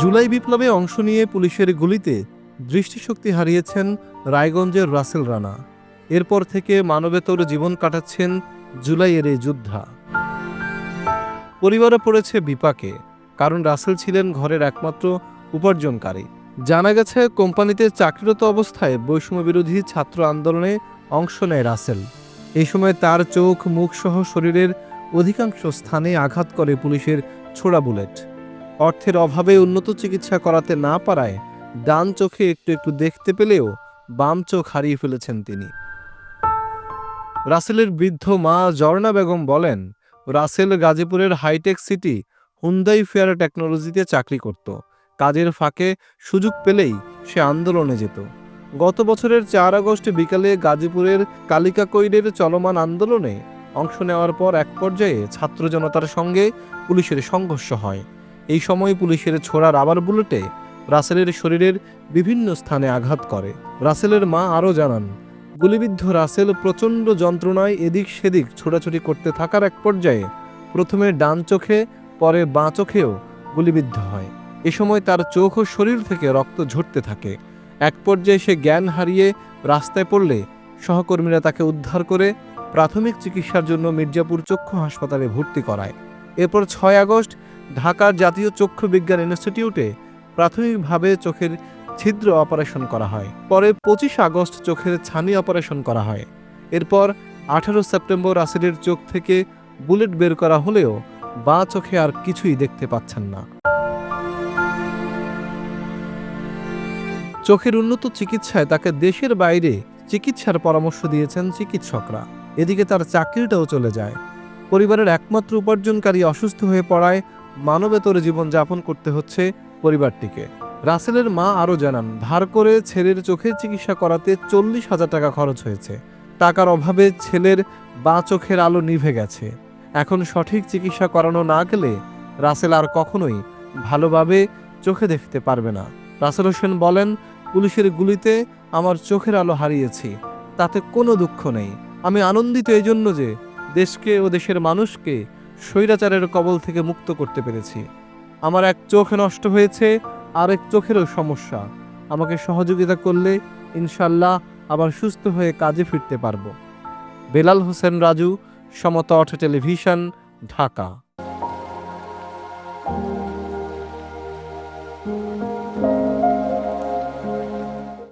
জুলাই বিপ্লবে অংশ নিয়ে পুলিশের গুলিতে দৃষ্টিশক্তি হারিয়েছেন রায়গঞ্জের রাসেল রানা। এরপর থেকে মানবেতর জীবন কাটাচ্ছেন জুলাইয়ের এই যোদ্ধা। পরিবারে পড়েছে বিপাকে, কারণ রাসেল ছিলেন ঘরের একমাত্র উপার্জনকারী। জানা গেছে, কোম্পানিতে চাকরিরত অবস্থায় বৈষম্য বিরোধী ছাত্র আন্দোলনে অংশ নেয় রাসেল। এই সময় তার চোখ, মুখ সহ শরীরের অধিকাংশ স্থানে আঘাত করে পুলিশের ছোড়া বুলেট। অর্থের অভাবে উন্নত চিকিৎসা করাতে না পারায় ডান চোখে একটু একটু দেখতে পেলেও বাম চোখ হারিয়ে ফেলেছেন তিনি। রাসেলের বৃদ্ধ মা জর্না বেগম বলেন, রাসেল গাজীপুরের হাইটেক সিটি হুন্দাই ফেয়ার টেকনোলজিতে চাকরি করত। কাজের ফাঁকে সুযোগ পেলেই সে আন্দোলনে যেত। গত বছরের চার আগস্ট বিকালে গাজীপুরের কালিকাকৈরের চলমান আন্দোলনে অংশ নেওয়ার পর এক পর্যায়ে ছাত্র জনতার সঙ্গে পুলিশের সংঘর্ষ হয়। এই সময় পুলিশের ছোড়া রাবার বুলেটে রাসেলের শরীরের বিভিন্ন স্থানে আঘাত করে। রাসেলের মা আরও জানান, গুলিবিদ্ধ রাসেল প্রচণ্ড যন্ত্রণায় এদিক সেদিক ছোটাছুটি করতে থাকার এক পর্যায়ে প্রথমে ডান চোখে, পরে বাঁ চোখেও গুলিবিদ্ধ হয়। এ সময় তার চোখ ও শরীর থেকে রক্ত ঝরতে থাকে। এক পর্যায়ে সে জ্ঞান হারিয়ে রাস্তায় পড়লে সহকর্মীরা তাকে উদ্ধার করে প্রাথমিক চিকিৎসার জন্য মির্জাপুর চক্ষু হাসপাতালে ভর্তি করায়। এরপর ছয় আগস্ট ঢাকার জাতীয় চক্ষু বিজ্ঞান ইনস্টিটিউটে প্রাথমিকভাবে চোখের ছিদ্র অপারেশন করা হয়। পরে পঁচিশ আগস্ট চোখের ছানি অপারেশন করা হয়। এরপর আঠারো সেপ্টেম্বর রাসেলের চোখ থেকে বুলেট বের করা হলেও বাঁ চোখে আর কিছুই দেখতে পাচ্ছেন না। চোখের উন্নত চিকিৎসায় তাকে দেশের বাইরে চিকিৎসার পরামর্শ দিয়েছেন চিকিৎসকরা। এদিকে তার চাকরিটাও চলে যায়। পরিবারের একমাত্র উপার্জনকারী অসুস্থ হয়ে পড়ায় মানবেতরে জীবনযাপন করতে হচ্ছে পরিবারটিকে। রাসেলের মা আরও জানান, ধার করে ছেলের চোখের চিকিৎসা করাতে চল্লিশ হাজার টাকা খরচ হয়েছে। টাকার অভাবে ছেলের বা চোখের আলো নিভে গেছে। এখন সঠিক চিকিৎসা করানো না গেলে রাসেল আর কখনোই ভালোভাবে চোখে দেখতে পারবে না। রাসেল হোসেন বলেন পুলিশের গুলিতে আমার চোখের আলো হারিয়েছি। তাতে কোনো দুঃখ নেই। আমি আনন্দিত এই জন্য যে দেশকে ও দেশের মানুষকে স্বৈরাচারের কবল থেকে মুক্ত করতে পেরেছি। আমার এক চোখ নষ্ট হয়েছে আর এক চোখেরও সমস্যা। আমাকে সহযোগিতা করলে ইনশাল্লাহ আবার সুস্থ হয়ে কাজে ফিরতে পারব। বেলাল হোসেন রাজু সমতট টেলিভিশন, ঢাকা।